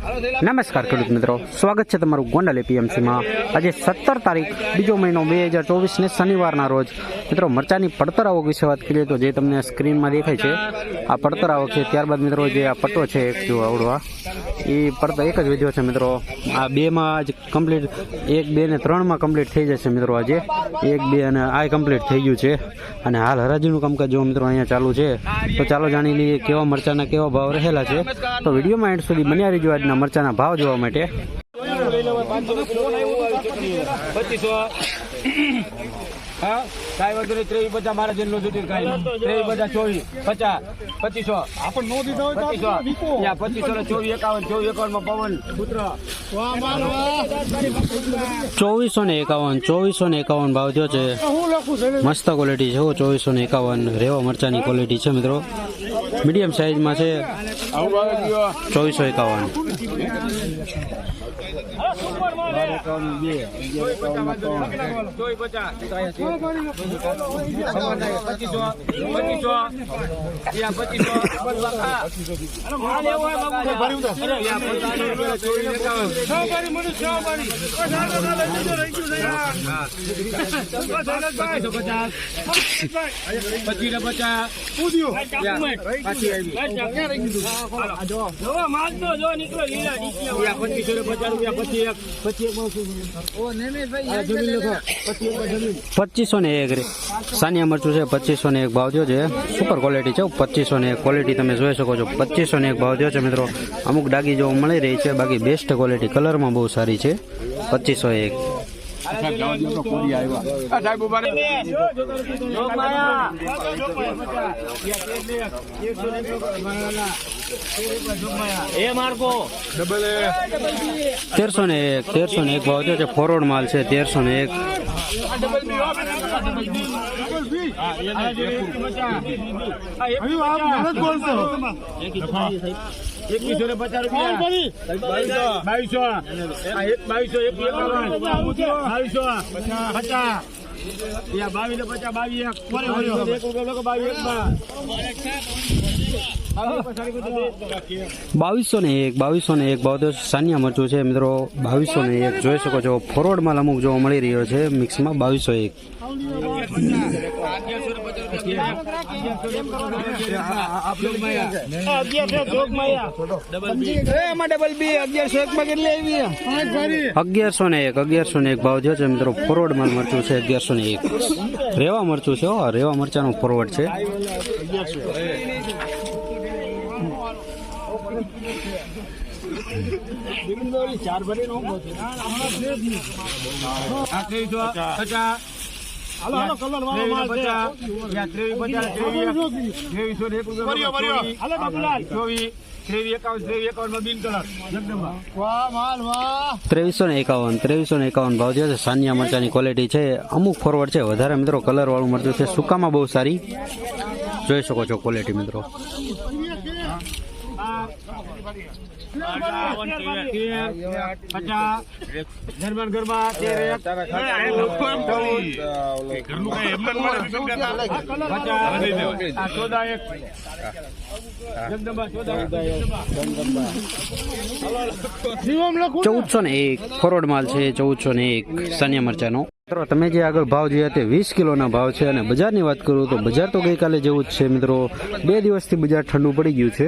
નમસ્કાર ખેડૂત મિત્રો. સ્વાગત છે તમારું ગોંડલ એપીએમસીમાં. આજે સત્તર તારીખ, બીજો મહિનો બે હજાર ચોવીસને શનિવારના રોજ. મિત્રો, મરચાની પડતર આવક વિશે વાત કરીએ તો જે તમને સ્ક્રીનમાં દેખાય છે, આ પડતર આવક છે. ત્યારબાદ મિત્રો, જે આ પટ્ટો છે, એક જો આવડવા. એ પડતા એક જ વધ્યો છે મિત્રો. આ બેમાં આજ કમ્પ્લીટ એક, બે ને ત્રણમાં કમ્પ્લીટ થઈ જશે મિત્રો આજે. એક, બે અને આ કમ્પ્લીટ થઈ ગયું છે. અને હાલ હરાજીનું કામકાજ જો મિત્રો અહીંયા ચાલુ છે, તો ચાલો જાણી લઈએ કેવા મરચાના કેવા ભાવ રહેલા છે. તો વિડીયોમાં એન્ડ સુધી બન્યા રહીજો આજના મરચાના ભાવ જોવા માટે. હા કાંઈ વાંધો નહીં ત્રેવીસ બધા મારા જુટી કાંઈ ત્રેવીસ બધા ચોવીસ પચાસ પચીસો. પચીસો. યા પચીસો ને ચોવીસ એકાવન ચોવીસ એકાવનમાં પવન. પુત્ર ચોવીસો ને એકાવન ચોવીસો ને એકાવન ભાવ થયો છે. મસ્ત ક્વોલિટી છે હો ચોવીસો ને એકાવન. રેવા મરચાની ક્વોલિટી છે મિત્રો. મીડિયમ સાઇઝમાં છે. ચોવીસો એકાવન. ચોવીસ પચાસ પચીસો પચીસો યા પચીસો હા. યા પચીસો, ચોવીસ એકાવન પચીસો પચાસ પચીસ પાછી આવી રૂપિયા પચી એક પચી એક જમીન લખો પચી એક જમીન પચીસો ને એક સાનિયા મરચું છે, પચીસો ને એક ભાવ થયો છે. સુપર ક્વોલિટી છે, પચીસો ને એક ક્વોલિટી તમે જોઈ શકો છો. પચીસો ને એક ભાવ થયો છે મિત્રો. અમુક ડાગી જોવા મળી રહી છે, બાકી બેસ્ટ ક્વોલિટી કલરમાં બહુ સારી છે. પચીસો એક. તેરસો ને એક, તેરસો ને એક ભાવ થયો છે. ફોરવર્ડ માલ છે, તેરસો ને એક. એકવીસો ને પચાસ રૂપિયા બાવીસો એક બાવીસો એક બાવીસો પચાસ બાવીસ પચાસ બાવીસ એક બાવીસો એક બાવીસ એક. બાવીસો ને એક, બાવીસો ને એક થયો સાનિયા મરચું છે. મિત્રો, બાવીસો ને એક જોઈ શકો છો. ફોરવર્ડ માલ અમુક જોવા મળી રહ્યો છે. મિક્સમાં બાવીસો એક. અગિયારસો ને એક, અગિયારસો ને એક ભાવ થયો છે. મિત્રો ફોરવર્ડ માલ મરચું છે અગિયારસો ને એક. રેવા મરચું છે રેવા મરચાનું ફોરવર્ડ છે. પચાસ ત્રેવીસો ને ત્રેવીસો ને એકાવન ભાવ છે. સાનિયા મરચાની ક્વોલિટી છે. અમુક ફોરવર્ડ છે. વધારે મિત્રો કલર વાળું મરચું છે. સુકામાં બહુ સારી. જોઈ શકો છો ક્વોલિટી મિત્રો. ચૌદસો ને એક ફોરવર્ડ માલ છે, ચૌદસો ને એક સાનિયા મરચાનો. મિત્રો, તમે જે આગળ ભાવ જોયા તે વીસ કિલોના ભાવ છે અને બજારની વાત કરું તો બજાર તો ગઈકાલે જેવું જ છે, મિત્રો. બે દિવસથી બજાર ઠંડુ પડી ગયું છે.